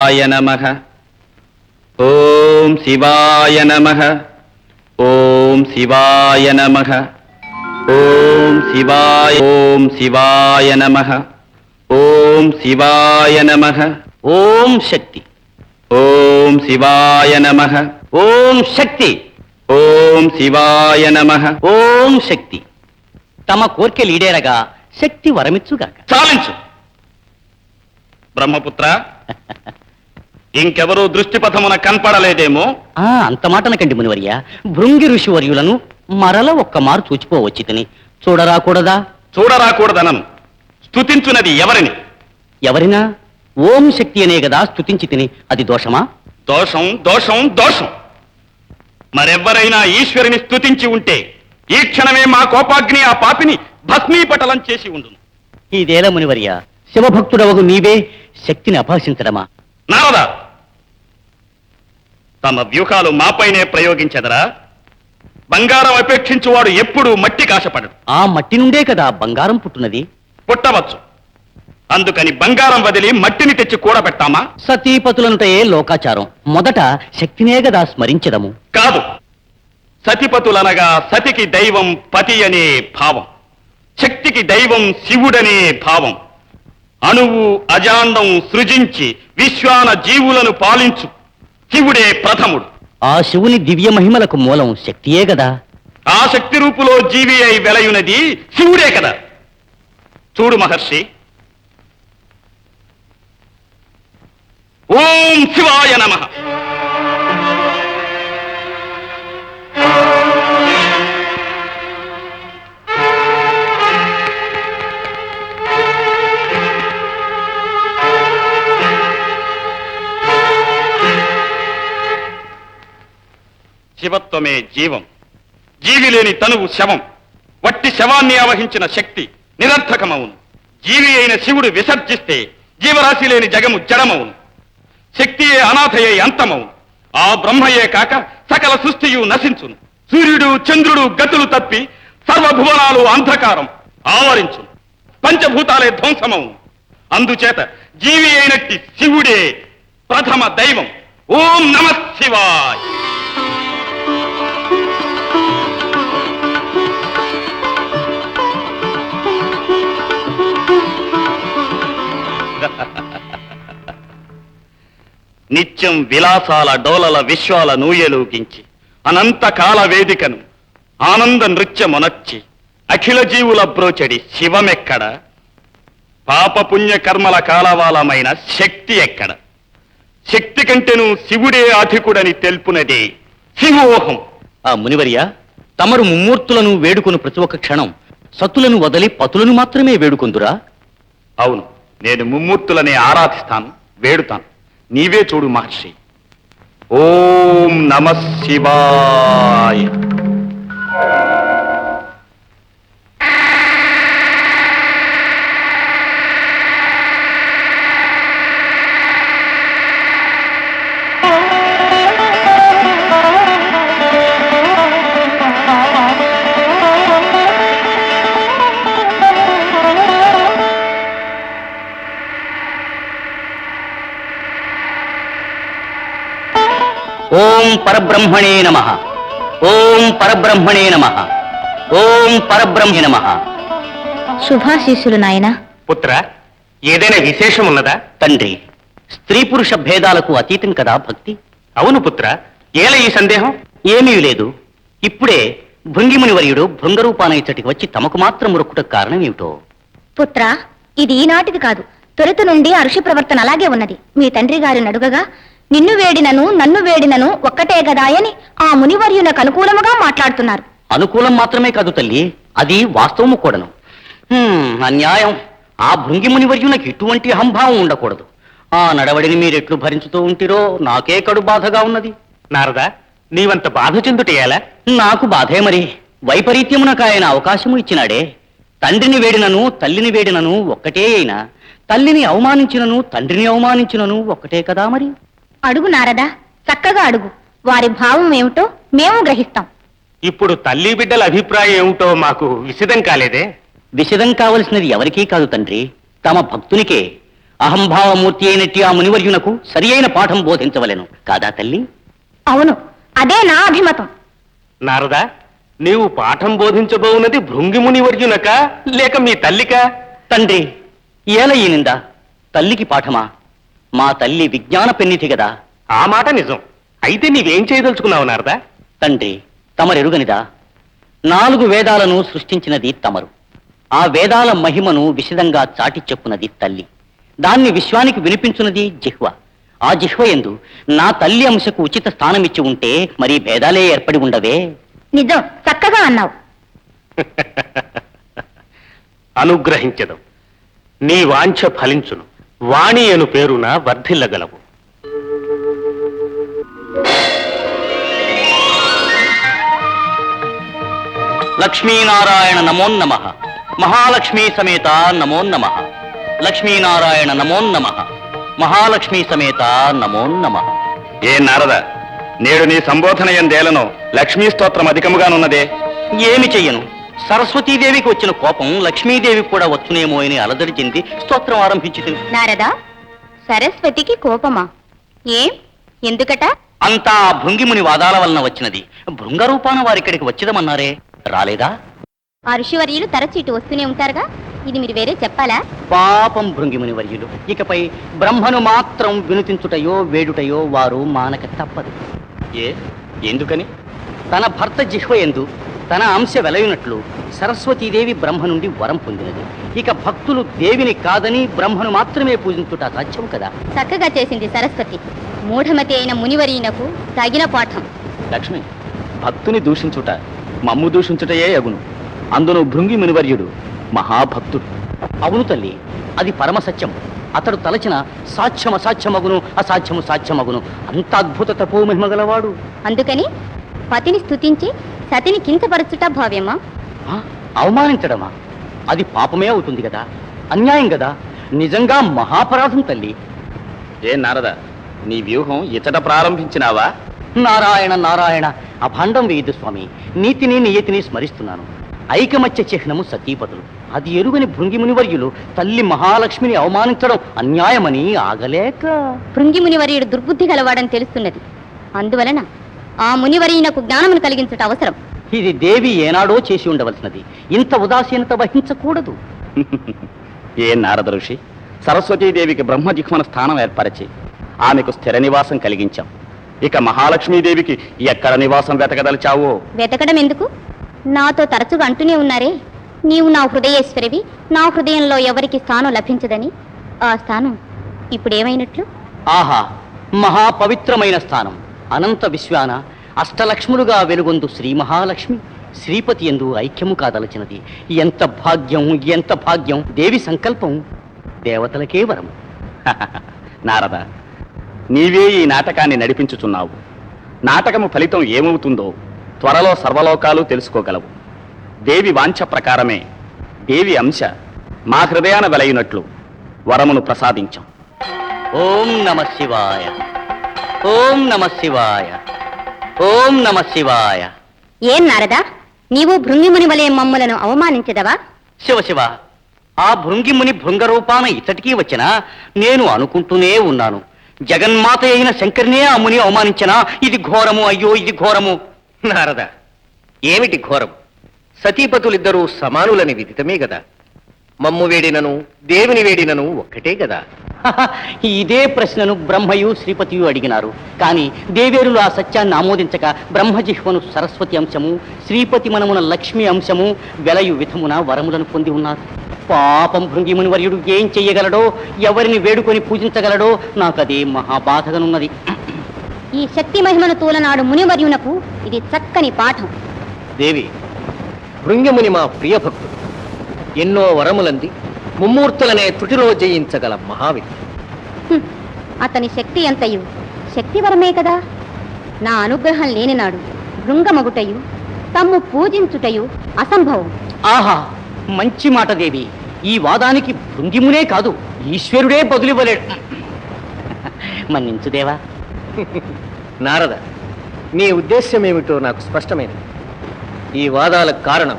శివాయ నమ. ఓం శివాయ నమ. ఓం శివాయ నమ. ఓం శివాయ ఓం శివాయ నమ. ఓం శివాయ నమ. ఓం శక్తి. ఓం శివాయ నమ. ఓం శక్తి. ఓం శివాయ నమ. ఓం శక్తి. తమ కోర్కె లీడేరగా శక్తి వరమిచ్చుగాక. చాలించు బ్రహ్మపుత్ర. ఇంకెవరూ దృష్టిపథమున కనపడలేదేమో? ఆ అంత మాటనకండి మునివర్య. భృంగి ఋషి వర్యులను మరల ఒక్క మారు చూచిపోవచ్చి తిని. చూడరాకూడదా? చూడరాకూడదనను. స్తుతించునది ఎవరిని? ఎవరినా? ఓం శక్తి అనే కదా స్తుతించి తిని. అది దోషమా? దోషం దోషం దోషం. మరెవ్వరైనా ఈశ్వరుని స్తుతించి ఉంటే ఈ క్షణమే మా కోపాగ్ని ఆ పాపిని భస్మీపటలం చేసి ఉండును. ఇదేల మునివర్య? శివభక్తుడవగు నీవే శక్తిని అభాషించడమా నారద! తమ వ్యూహాలు మాపైనే ప్రయోగించదరా? బంగారం అపేక్షించువాడు ఎప్పుడూ మట్టి కాశపడడు. ఆ మట్టి నుండే కదా బంగారం పుట్టున్నది పుట్టవచ్చు. అందుకని బంగారం వదిలి మట్టిని తెచ్చి కూడబెట్టామా సతీపతులనుటయే లోకాచారం. మొదట శక్తినే కదా స్మరించదము. కాదు. సతిపతులనగా సతికి దైవం పతి అనే భావం. శక్తికి దైవం శివుడనే భావం. అణువు అజాండం సృజించి విశ్వాన జీవులను పాలించు. శివుడే ప్రథముడు. ఆ శివుని దివ్య మహిమలకు మూలం శక్తియే కదా. ఆ శక్తి రూపులో జీవి అయి వెలయునది శివుడే కదా. చూడు మహర్షి. ఓం శివాయ నమః. శివత్వమే జీవం. జీవి లేని తనువు శవం. వట్టి శవాన్ని ఆవహించిన శక్తి నిరర్థకమవును. జీవి అయిన శివుడు విసర్జిస్తే జీవరాశి లేని జగము జడమవును. శక్తియే అనాథయే అంతమవును. ఆ బ్రహ్మయే కాక సకల సృష్టియు నశించును. సూర్యుడు చంద్రుడు గతులు తప్పి సర్వభువనాలు అంధకారం ఆవరించును. పంచభూతాలే ధ్వంసమవును. అందుచేత జీవి అయినట్టి శివుడే ప్రథమ దైవం. ఓం నమ శివాయ్. నిత్యం విలాసాల డోలల విశ్వాల నూయలూగించి అనంత కాల వేదికను ఆనంద నృత్యమునర్చి అఖిల జీవుల బ్రోచడి శివమెక్కడ? పాప పుణ్య కర్మల కాలవాలమైన శక్తి ఎక్కడ? శక్తి కంటెను శివుడే అధికుడని తెలుపునదే శివోహం. ఆ మునివర్య తమరు ముమ్మూర్తులను వేడుకొను ప్రతి ఒక్క క్షణం సత్తులను వదలి పతులను మాత్రమే వేడుకొందురా? అవును నేను ముమ్మూర్తులనే ఆరాధిస్తాను వేడుతాను. నీవే చూడు మహర్షి. ఓం నమ శివాయ. పరబ్రహ్మణే నమ. ఓం పరబ్రహ్మణే నమ. ఓం పరబ్రహ్మే నమ. శుభాశీస్సులు నాయనా. పుత్ర ఏదైనా విశేషం ఉన్నదా? తండ్రి స్త్రీ పురుష భేదాలకు అతీతం కదా భక్తి? అవును పుత్ర ఏల ఈ సందేహం? ఏమీ లేదు. ఇప్పుడే భృంగిమునివర్యుడు భృంగరూపాన ఇచ్చటికి వచ్చి తమకు మాత్రం మొక్కుటకు కారణం ఏమిటో? పుత్ర ఇది ఈనాటిది కాదు. తొలుత నుండి ఋషి ప్రవర్తన అలాగే ఉన్నది. మీ తండ్రి గారిని అడుగగా నిన్ను వేడినను నన్ను వేడినను ఒక్కటే గదాయని ఆ మునివర్యునకు అనుకూలముగా మాట్లాడుతున్నారు. అనుకూలం మాత్రమే కాదు తల్లి అది వాస్తవము కూడాను. హ్మ్, అన్యాయం. ఆ భృంగిముని వర్యునకి ఇటువంటి అహంభావం ఉండకూడదు. ఆ నడవడిని మీరెట్లు భరించుతూ ఉంటిరో నాకే కడు బాధగా ఉన్నది. నారదా నీవంత బాధ చెందుటేయాలా నాకు బాధే మరి. వైపరీత్యమునకు ఆయన అవకాశము ఇచ్చినాడే. తండ్రిని వేడినను తల్లిని వేడినను ఒక్కటే అయినా తల్లిని అవమానించినను తండ్రిని అవమానించినను ఒక్కటే కదా మరి. అడుగు నారదా చక్కగా అడుగు. వారి భావం ఏమిటో మేము గ్రహిస్తాం. ఇప్పుడు తల్లి బిడ్డల అభిప్రాయం ఏమిటో మాకు విసిదం కాలేదే? విషదం కావలసినది ఎవరికీ కాదు తండ్రి. తమ భక్తునికే అహంభావమూర్తి అయినట్టి ఆ మునివర్యునకు సరి అయిన పాఠం బోధించవలెను. కాదా తల్లి? అవును అదే నా అభిమతం. నారదా నీవు పాఠం బోధించబోవున్నది భృంగిముని వర్యునక లేక మీ తల్లిక? తండ్రి ఏల ఈనిందా తల్లికి పాఠమా? మా తల్లి విజ్ఞాన పెన్నిధి గదా. ఆ మాట నిజం. అయితే నీవేం చేయదలుచుకున్నావు నారదా? తండ్రి తమరెరుగనిదా? నాలుగు వేదాలను సృష్టించినది తమరు. ఆ వేదాల మహిమను విశదంగా చాటి చెప్పునది తల్లి. దాన్ని విశ్వానికి వినిపించున్నది జిహ్వ. ఆ జిహ్వ ఎందు నా తల్లి అంశకు ఉచిత స్థానమిచ్చి ఉంటే మరి భేదాలే ఏర్పడి ఉండవే? నిజం. చక్కగా అన్నావు. అనుగ్రహించదు. నీ వాంఛ ఫలించును. వాణి అను పేరున వర్ధిల్లగలవు. లక్ష్మీనారాయణ నమో నమ. మహాలక్ష్మీ సమేత నమో నమ. లక్ష్మీనారాయణ నమో నమ. మహాలక్ష్మీ సమేత నమో నమ. ఏ నారద నేడు నీ సంబోధన ఎందేలను లక్ష్మీ స్తోత్రం అధికముగానున్నదే. ఏమి చెయ్యను? సరస్వతీదేవికి వచ్చిన కోపం లక్ష్మీదేవికి కూడా వచ్చునేమో అని అలదడి చెంది స్తోత్రం ఆరంభించి నారదా సరస్వతికి కోపమా? ఏం? ఎందుకట? అంతా భృంగిముని వాదాల వలన వచ్చినది. భృంగరూపాన వారిక్కడికి వచ్చిదమన్నారే? రాలేదా? ఆ ఋషివర్యులు తరచు ఇటు వస్తూనే ఉంటారుగా? ఇది మీరు వేరే చెప్పాలా? పాపం భృంగిముని వర్యులు. ఇకపై బ్రహ్మను మాత్రం వినుతించుటయో వేడుటయో వారు మానక తప్పదు. ఏ? ఎందుకని? తన భర్త జిహ్వ ఎందు తన అంశ వెలయునట్లు సరస్వతీదేవి బ్రహ్మ నుండి వరం పొందినది. ఇక భక్తులు దేవిని కాదని బ్రహ్మను మాత్రమే పూజించుట సాధ్యం కదా? చక్కగా చేసింది సరస్వతి. మూఢమతి అయిన మునివరీనకు తగిన పాఠం. లక్ష్మి భక్తుని దూషించుట మమ్ము దూషించుటయే అగును అందును భృంగి మునివర్యుడు మహాభక్తుడు. అవును తల్లి అది పరమ సత్యం. అతడు తలచిన సాధ్యం అసాధ్యమగును అసాధ్యము సాధ్యమగును. అంత అద్భుత తపో మహిమగలవాడు అందుకని పతిని స్తుతించి సతిని కించపరచుట భావ్యమా? ఆ, అవమానించడమా? అది పాపమే అవుతుంది కదా. అన్యాయం కదా. నిజంగా మహాపరాధం తల్లి. ఏ నారద నీ వ్యూహం ఇతట ప్రారంభించినావా? నారాయణ నారాయణ అభాండం వేయదు స్వామి. నీతిని నియతిని స్మరిస్తున్నాను. ఐకమత్య చిహ్నము సతీపతులు. అది ఎరుగని భృంగి మునివర్యులు తల్లి మహాలక్ష్మిని అవమానించడం అన్యాయమని ఆగలేక. భృంగి మునివర్యుడు దుర్బుద్ధి గలవాడని తెలుస్తున్నది. అందువలన ఆ మునివర్యునకు జ్ఞానమును కలిగించుట అవసరం. ఇది దేవి ఏనాడో చేసి ఉండవలసినది. ఇంత ఉదాసీనత వహించకూడదు. ఏ నారద ఋషి సరస్వతీదేవికి బ్రహ్మజిహ్మన స్థానం ఏర్పరిచి ఆమెకు స్థిర నివాసం కలిగించాం. ఇక మహాలక్ష్మీదేవికి ఎక్కడ నివాసం వెతకదలిచావో? వెతకడం ఎందుకు? నాతో తరచుగా అంటూనే ఉన్నారే. నీవు నా హృదయేశ్వరివి. నా హృదయంలో ఎవరికి స్థానం లభించదని. ఆ స్థానం ఇప్పుడేమైనట్లు? ఆహా మహాపవిత్రమైన స్థానం. అనంత విశ్వాన అష్టలక్ష్ములుగా వెలుగొందు శ్రీ మహాలక్ష్మి. శ్రీపతి ఎందు ఐక్యము కాదలచినది. ఎంత భాగ్యం ఎంత భాగ్యం. దేవి సంకల్పం దేవతలకే వరం నారద నీవే ఈ నాటకాన్ని నడిపించుచున్నావు. నాటకము ఫలితం ఏమవుతుందో త్వరలో సర్వలోకాలు తెలుసుకోగలవు. దేవి వాంఛ ప్రకారమే దేవి అంశ మా హృదయాన వెలయినట్లు వరమును ప్రసాదించాం. ఓం నమ శివాయ. ఓం నమ శివాయ. ఓం నమ శివాయ. ఏం నారదా? నీవు భృంగిముని వలె మమ్ములను అవమానించదవా? శివ శివ ఆ భృంగిముని భృంగరూపాన ఇతటికీ వచ్చినా నేను అనుకుంటూనే ఉన్నాను. జగన్మాత అయిన శంకరినే ఆ ముని అవమానించనా ఇది ఘోరము అయ్యో ఇది ఘోరము. నారద ఏమిటి ఘోరం? సతీపతులిద్దరూ సమానులని విదితమే గదా? మమ్ము వేడినను దేవుని వేడినను ఒక్కటే హహ, ఇదే ప్రశ్నను బ్రహ్మయు శ్రీపతియు అడిగినారు. కానీ దేవేరులు ఆ సత్యాన్ని ఆమోదించక బ్రహ్మజిహ్వను సరస్వతి అంశము శ్రీపతి మనమున లక్ష్మి అంశము వెలయు విధమున వరములను పొంది ఉన్నారు. పాపం భృంగిముని వర్యుడు ఏం చెయ్యగలడో ఎవరిని వేడుకొని పూజించగలడో నాకదే మహాబాధగనున్నది. ఈ శక్తి మహిమను తూలనాడు మునివర్యునకు ఇది చక్కని పాఠం. దేవి భృంగముని మా ప్రియ భక్తుడు ఎన్నో వరములంది ముమ్మూర్తులనే తుటిలో జయించగల మహావిద్య. అతని శక్తి ఎంతయు? శక్తివరమే కదా? నా అనుగ్రహం లేనినాడు భృంగమగుటయు తమ్ము పూజించుటయు అసంభవం. ఆహా మంచి మాట దేవి. ఈ వాదానికి భృంగిమునే కాదు ఈశ్వరుడే బదులివ్వలేడు మన్నించు దేవా. నారద నీ ఉద్దేశ్యం ఏమిటో నాకు స్పష్టమైనది. ఈ వాదాలకు కారణం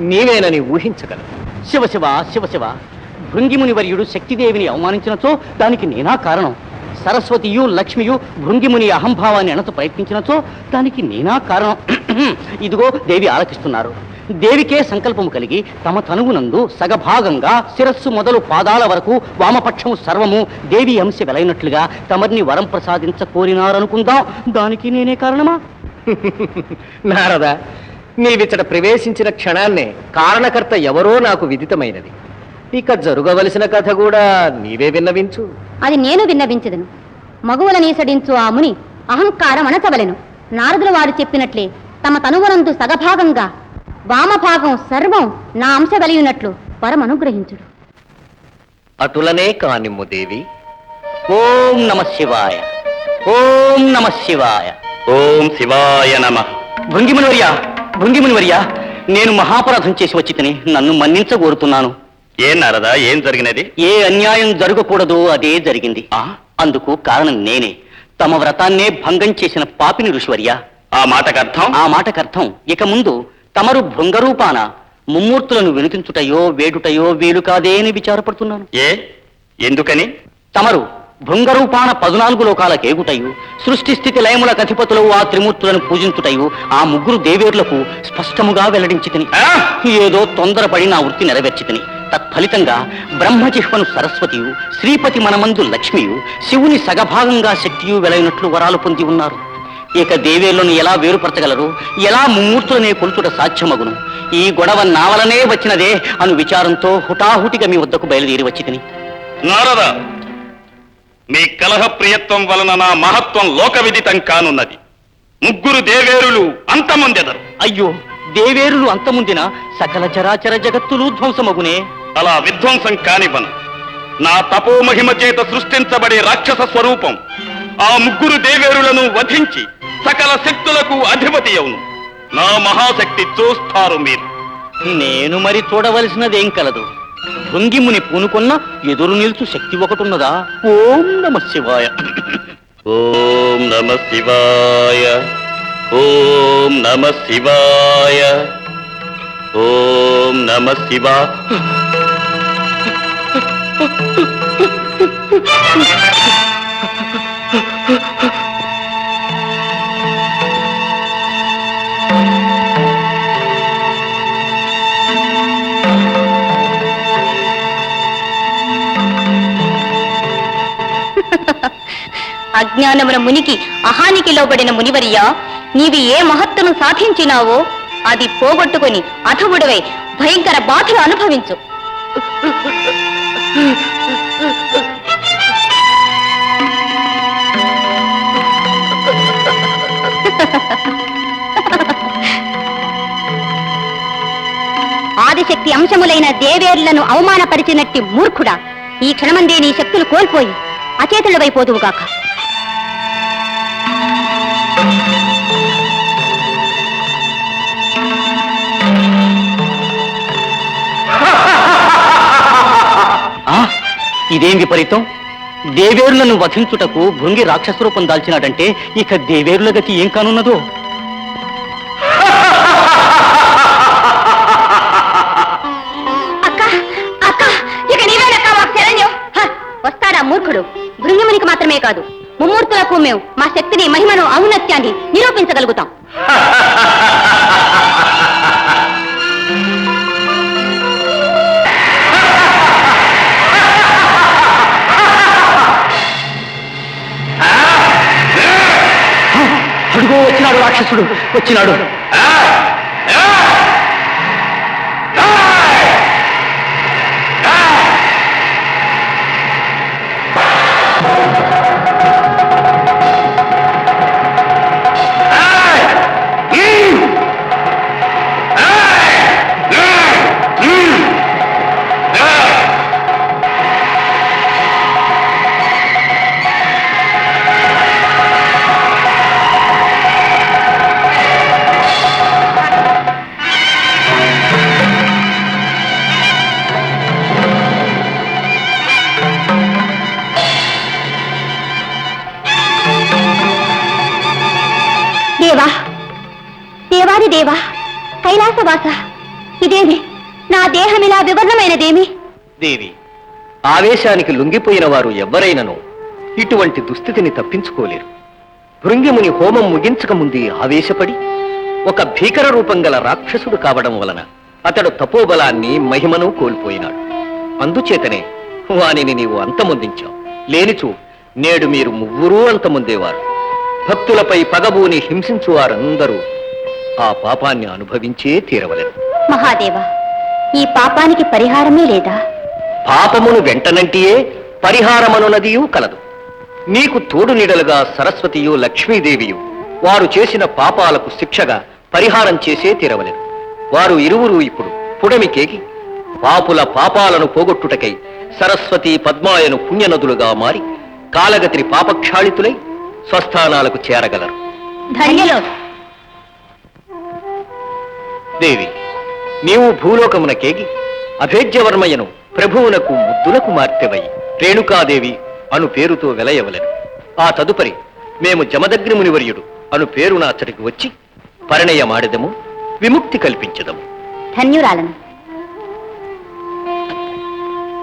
నీవేనని ఊహించగలను శివ శివ శివ శివ. భృంగిముని వర్యుడు శక్తిదేవిని అవమానించినచో దానికి నేనా కారణం? సరస్వతియు లక్ష్మియు భృంగిముని అహంభావాన్ని అణత ప్రయత్నించినచో దానికి నేనా కారణం? ఇదిగో దేవి ఆలకిస్తున్నారు. దేవికే సంకల్పము కలిగి తమ తనువునందు సగభాగంగా శిరస్సు మొదలు పాదాల వరకు వామపక్షము సర్వము దేవి అంశ వెలైనట్లుగా తమర్ని వరం ప్రసాదించ కోరినారనుకుందాం. దానికి నేనే కారణమా? నారద నీవిచ్చట ప్రవేశించిన క్షణాన్నే కారణకర్త ఎవరో నాకు విదితమైనది. ఇక జరుగవలసిన కథ కూడా నీవే విన్నవించు. అది నేను విన్నవించదను. మగువల నీసడించు ఆ ముని అహంకారం అణచవలెను. నారదుల వారు చెప్పినట్లే తమ తనువనందు సగభాగంగా వామభాగం సర్వం నా అంశ వెలియున్నట్లు పరమనుగ్రహించుడు. అటులనే కానిమ్ము దేవి. ఓం నమ శివాయ. ఓం నమ శివాయ. ఓం శివాయ నమ. భృంగిమునివర్య భృంగిమునివర్య నేను మహాపరాధం చేసి వచ్చి తిని నన్ను మన్నించగోరుతున్నాను. ఏ నారదా ఏం జరిగినది? ఏ అన్యాయం జరగకూడదో అదే జరిగింది? అందుకు కారణం నేనే. తమ వ్రతాన్నే భంగం చేసిన పాపిని ఋషివర్య. ఆ మాటకు అర్థం? ఆ మాటకర్థం ఇక ముందు తమరు భృంగరూపాన ముమ్మూర్తులను వినిపించుటయో వేడుటయో వీలు కాదే అని విచారపడుతున్నాను. ఏ? ఎందుకని? తమరు భృంగరూపాన పదునాలుగు లోకాల కేగుటయు సృష్టి స్థితి లయముల అధిపతులు ఆ త్రిమూర్తులను పూజించుటయు ఆ ముగ్గురు దేవేర్లకు స్పష్టముగా వెల్లడించితిని. ఆ? ఏదో తొందరపడి నా వృత్తి నెరవేర్చితిని. తత్ఫలితంగా బ్రహ్మజిహ్వను సరస్వతియు శ్రీపతి మనమందు లక్ష్మియు శివుని సగభాగంగా శక్తియు వెలైనట్లు వరాలు పొంది ఉన్నారు. ఇక దేవేర్లను ఎలా వేరుపరచగలరు? ఎలా ముమ్మూర్తులనే కొలుచుట సాధ్యమగును? ఈ గొడవ నా వలనే వచ్చినదే అను విచారంతో హుటాహుటిగా మీ వద్దకు బయలుదేరి వచ్చి తిని నారద మీ కలహ ప్రియత్వం వలన నా మహత్వం లోక విదితం కానున్నది. ముగ్గురు దేవేరులు అంతమొందెదరు. అయ్యో దేవేరులు అంతముందిన? సకల చరాచర జగత్తులు ధ్వంసమగునే. అలా విధ్వంసం కానివ్వను. నా తపో మహిమ చేత సృష్టించబడే రాక్షస స్వరూపం ఆ ముగ్గురు దేవేరులను వధించి సకల శక్తులకు అధిపతి అవును. నా మహాశక్తి చూస్తారు మీరు. నేను మరి చూడవలసినదేం కలదు? భృంగిముని పూనుకొన్న ఎదురు నిల్చు శక్తి ఒకటున్నదా? ఓం నమ శివాయ. ఓం నమ శివాయ. ఓం నమ శివాయ. ఓం నమ శివా. అజ్ఞానమున మునికి అహానికి లోబడిన మునివర్య నీవి ఏ మహత్తును సాధించినావో అది పోగొట్టుకుని అథవుడవై భయంకర బాధలు అనుభవించు. ఆదిశక్తి అంశములైన దేవేర్లను అవమానపరిచినట్టి మూర్ఖుడా ఈ క్షణమందే నీ శక్తులు కోల్పోయి అచేతులవైపోదువుగాక. ఇదేం విపరీతం? దేవేరులను వధించుటకు భృంగి రాక్షస రూపం దాల్చినాడంటే ఇక దేవేరుల గతి ఏం కానున్నదో? వస్తాడా మూర్ఖుడు? భృంగిమునికి మాత్రమే కాదు. ముమ్మూర్తులకు మేము మా శక్తిని మహిమను ఔన్నత్యాన్ని నిరూపించగలుగుతాం. వచ్చినాడు రాక్షసుడు వచ్చినాడు. దేవాది దేవా. కైలాసవాస. ఇదేమి? నా దేహమిలా వివర్ణమైనదేమి? దేవి ఆవేశానికి లొంగిపోయిన వారు ఎవ్వరైనను ఇటువంటి దుస్థితిని తప్పించుకోలేరు. భృంగిముని హోమం ముగించక ముందే ఆవేశపడి ఒక భీకర రూపం గల రాక్షసుడు కావడం వలన అతడు తపోబలాన్ని మహిమను కోల్పోయినాడు. అందుచేతనే వానిని నీవు అంతమొందించావు. లేనిచో నేడు మీరు ముగ్గురూ అంతమొందేవారు. భక్తులపై పగబూని హింసించు వారందరూ ఆ పాపాన్ని అనుభవించే తీరవలెను మహాదేవ ఈ పాపానికి పరిహారమే లేదా? పాపమును వెంటనంటియే పరిహారమనునదియూ కలదు. నీకు తోడు నీడలుగా సరస్వతియు లక్ష్మీదేవియు వారు చేసిన పాపాలకు శిక్షగా పరిహారం చేసే తీరవలెను వారు ఇరువురు ఇప్పుడు పుడమికేగి పాపుల పాపాలను పోగొట్టుటకై సరస్వతి పద్మాయను పుణ్యనదులుగా మారి కాలగతిని పాపక్షాళితులై స్వస్థానాలకు చేరగలరు. ధన్యులు. దేవి నీవు భూలోకమునకేగి అభేద్యవర్మయ్యను ప్రభువునకు ముద్దులకు మార్తెవై రేణుకాదేవి అను పేరుతో వెలయవలను. ఆ తదుపరి మేము జమదగ్ని మునివర్యుడు అను పేరున అతడికి వచ్చి పరిణయమాడెదము విముక్తి కల్పించదము. ధన్యురాలను.